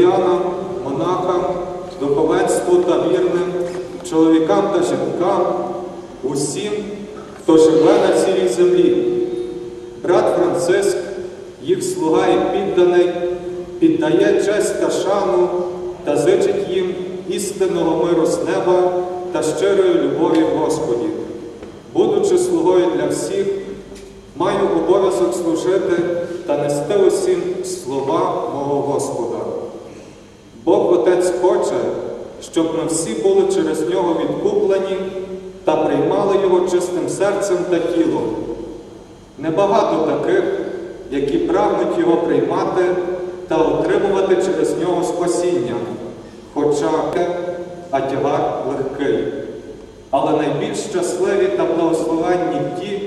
мирянам, монахам, духовенству та вірним, чоловікам та жінкам, усім, хто живе на цілій землі. Брат Франциск, їх слуга і підданий, піддає честь та шану та зичить їм істинного миру з неба та щирої любові Господі. Будучи слугою для всіх, маю обов'язок служити та нести усім слова мого Господа. Отець хоче, щоб ми всі були через нього відкуплені та приймали його чистим серцем та тілом. Небагато таких, які прагнуть його приймати та отримувати через нього спасіння, хоча а тягар легкий. Але найбільш щасливі та благословенні ті,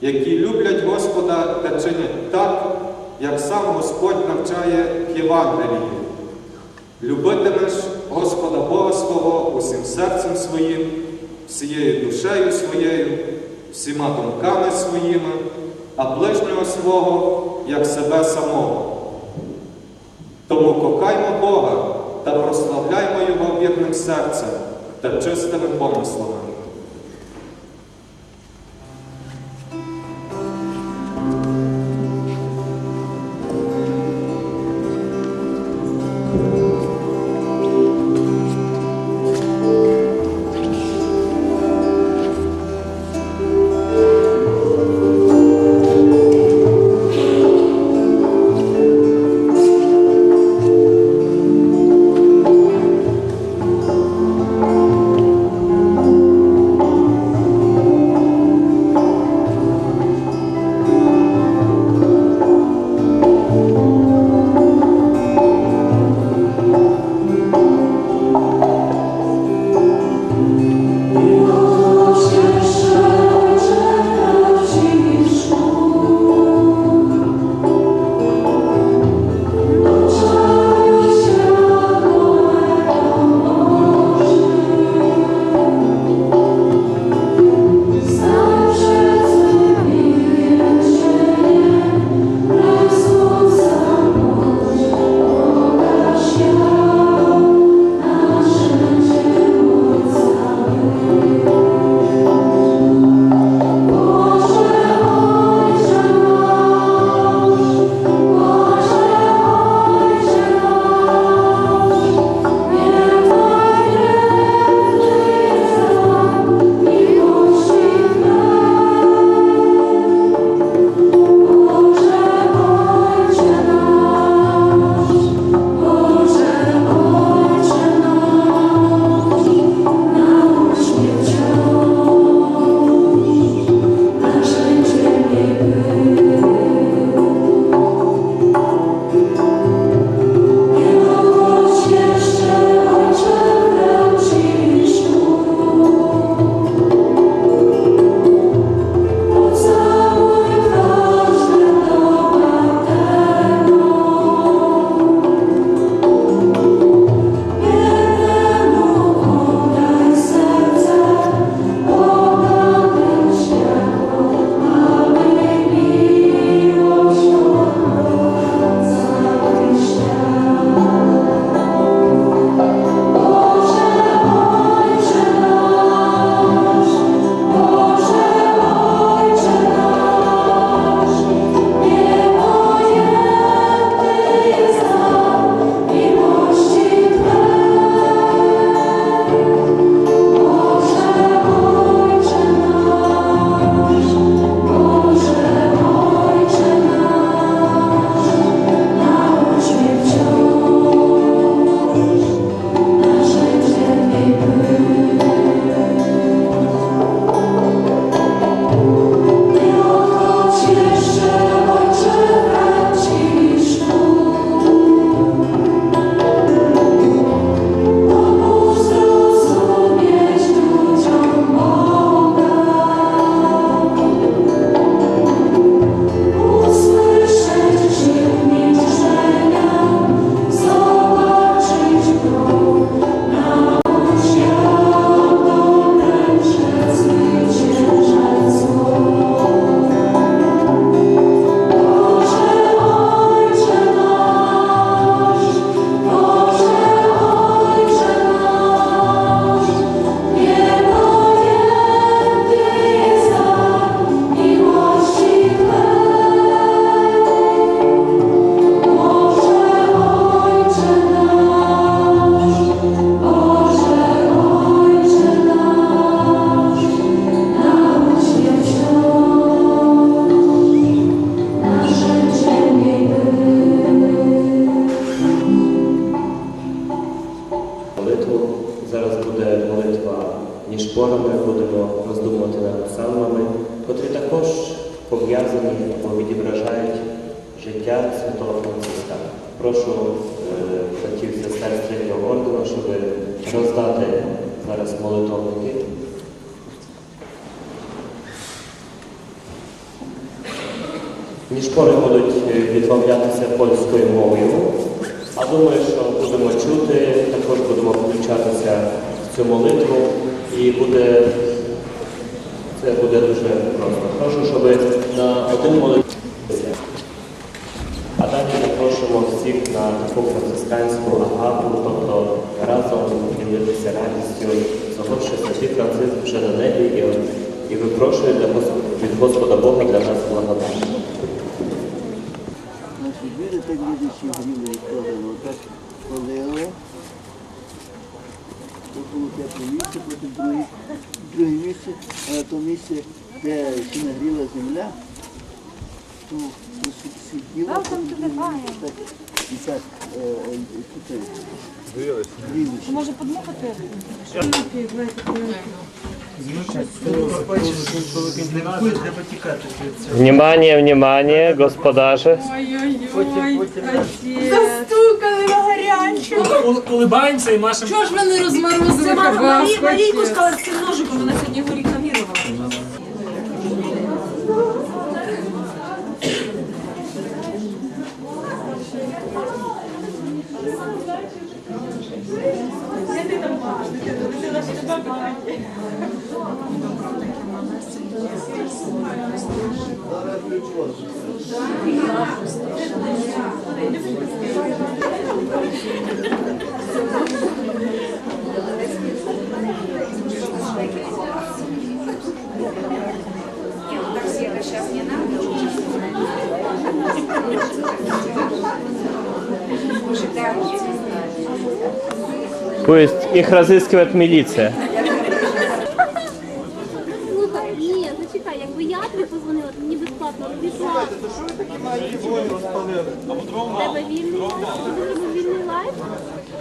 які люблять Господа та чинять так, як сам Господь навчає в Євангелії. Любитимеш Господа Бога свого усім серцем своїм, всією душею своєю, всіма думками своїми, а ближнього свого, як себе самого. Тому кохаймо Бога та прославляймо Його вірним серцем та чистими помислами. Роздати зараз молитовники. Ніжпори будуть е, відмовлятися польською мовою, а думаю, що будемо чути, також будемо включатися в цю молитву і буде це буде дуже просто. Прошу, щоб на один молитву. А далі запрошуємо всіх на таку францисканську агапу, тобто разом ділитися радістю того, що святий Франциск вже на небі і, і випрошує для від Господа Бога для нас благодать. Віри так глядачі гріли кладемо. Так полили. То було тепле місце, потім друге, друге місце, але то місце, де ще нагріла земля, то е, е, тут, грілися. Може подмухати? Внимание, внимание, отець. Застукали на гарячу. Улибаємося і машемо. Чого ж мене розморозили Марійку сказала з цим ножиком, вона сьогодні горіх намірувала. Пусть их разыскивает милиция. Слухай, ні, зачекай, якби я тобі позвонила, то мені безплатно обіцяла. Тебе вільний лайф? Ти зробив вільний лайф?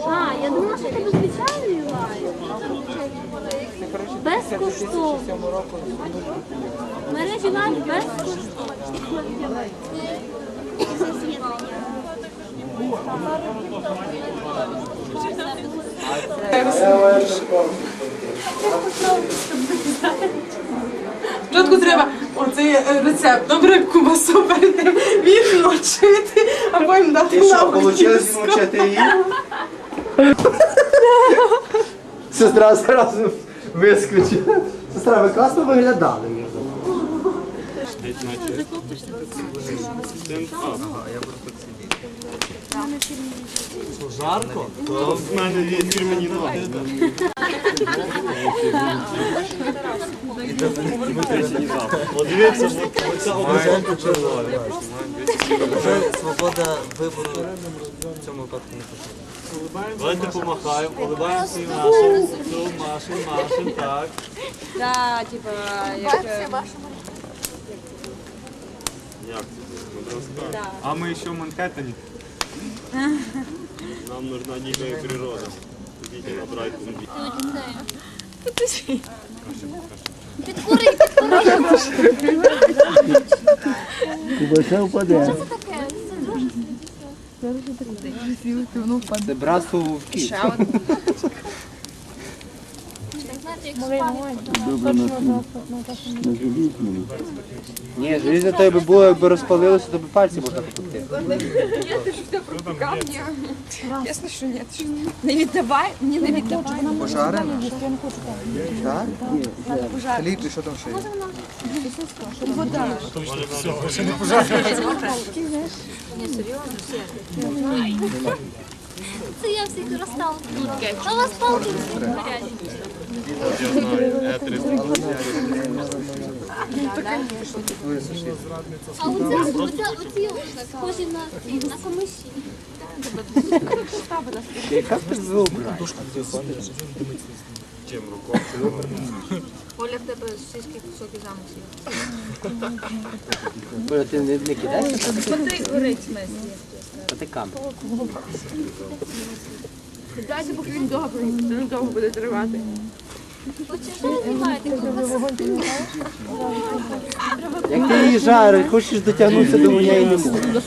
А, я думала, що тебе звичайний лайф. Безкоштовно. Мережі лайф безкоштовно. Спочатку треба оцей е, рецепт, добре кубасу перед тим відмочити, а потім дати І що, на вийшло змочити її? Сестра зразу вискочила. Сестра, ви класно виглядали. Жарко? То в мене є фірмені ноги. Подивився, оця обезонка червона. Вже свобода вибору в цьому випадку не потрібна. Давайте помахаємо, улибаємося і машемо. Все, машемо, машемо, так. Типа, як... Як це? А ми ще в Манхеттені. Нам нужна дикая природа. Идите на Біч. Підкури, підкури. Кубаса впаде. Що це таке? Це Це братство вовків. Знаєте, як Ні, желізо то би було, якби розпалилося, то би пальці можна попекти. Ясно, що ні. Не віддавай, мені не віддавай. Пожарена? Так? Хліб і що там ще є? Це я всіх розстав. А у вас палки всі гарячі. А оце, оце, оці схожі на, на комиші. Яка ти зубра? Оля, в тебе сільські замки. Бо ти не, не кидаєшся Ти горить смесь. Потикам. Дайте, поки він добрий, це не довго буде тривати. Як ти її жариш, хочеш дотягнутися до мене і не можеш.